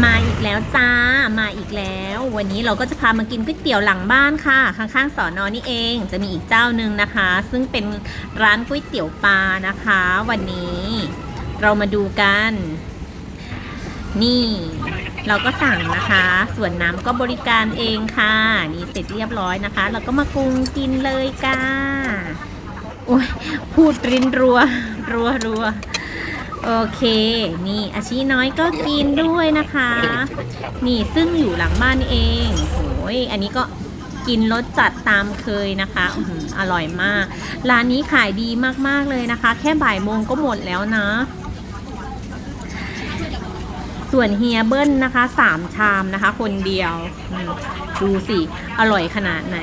มาอีกแล้วจ้า มาอีกแล้ว วันนี้เราก็จะพามากินก๋วยเตี๋ยวหลังบ้านค่ะ ข้างๆสอนอนี่เองจะมีอีกเจ้าหนึ่งนะคะ ซึ่งเป็นร้านก๋วยเตี๋ยวปลานะคะ วันนี้เรามาดูกัน นี่ เราก็สั่งนะคะ ส่วนน้ำก็บริการเองค่ะ นี่เสร็จเรียบร้อยนะคะ เราก็มาปรุงกินเลยค่ะโอ้ยพูดรินรัว รัวรัว โอเค นี่อาชีน้อยก็กินด้วยนะคะ นี่ซึ่งอยู่หลังบ้านเองโอ้ยอันนี้ก็กินรสจัดตามเคยนะคะอื้อร่อยมาก ร้านนี้ขายดีมากๆเลยนะคะ แค่บ่ายโมงก็หมดแล้วนะ ส่วนเฮียเบิ้ลนะคะสามชามนะคะ คนเดียว ดูสิ อร่อยขนาดไหน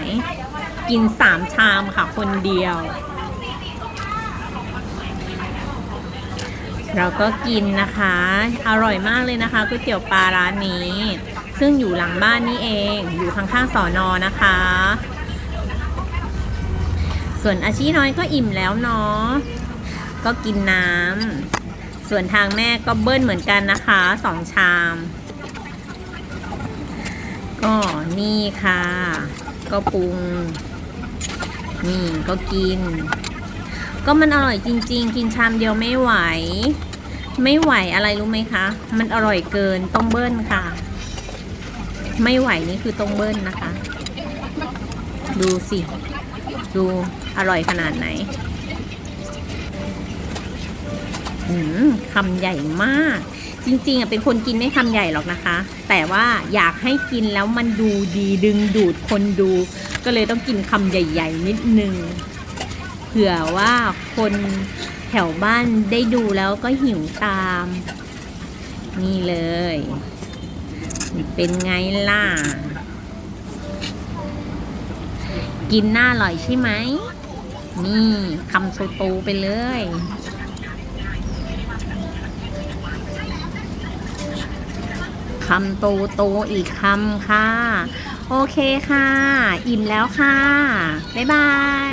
กินสามชามค่ะคนเดียว เราก็กินนะคะ อร่อยมากเลยนะคะก๋วยเตี๋ยวปลาร้านนี้ ซึ่งอยู่หลังบ้านนี่เองอยู่ข้างๆสอนอนะคะ ส่วนอาชีน้อยก็อิ่มแล้วเนาะก็กินน้ำส่วนทางแม่ก็เบิ้ลเหมือนกันนะคะสองชาม ก็นี่ค่ะ ก็ปรุง นี่ก็กิน ก็มันอร่อยจริง ๆ กินชามเดียวไม่ไหว ไม่ไหวอะไรรู้ไหมคะ มันอร่อยเกินต้องเบิ้ลค่ะ ไม่ไหวนี่คือต้องเบิ้ลนะคะ ดูสิ ดูอร่อยขนาดไหนอืมคำใหญ่มาก จริงๆอะเป็นคนกินไม่คำใหญ่หรอกนะคะ แต่ว่าอยากให้กินแล้วมันดูดีดึงดูดคนดู ก็เลยต้องกินคำใหญ่ ๆ นิดนึง เผื่อว่าคนแถวบ้านได้ดูแล้วก็หิวตาม นี่เลย เป็นไงล่ะ กินหน้าอร่อยใช่ไหม นี่คำโตๆไปเลยคำโตโตๆอีกคำค่ะ โอเคค่ะ อิ่มแล้วค่ะ บ๊ายบาย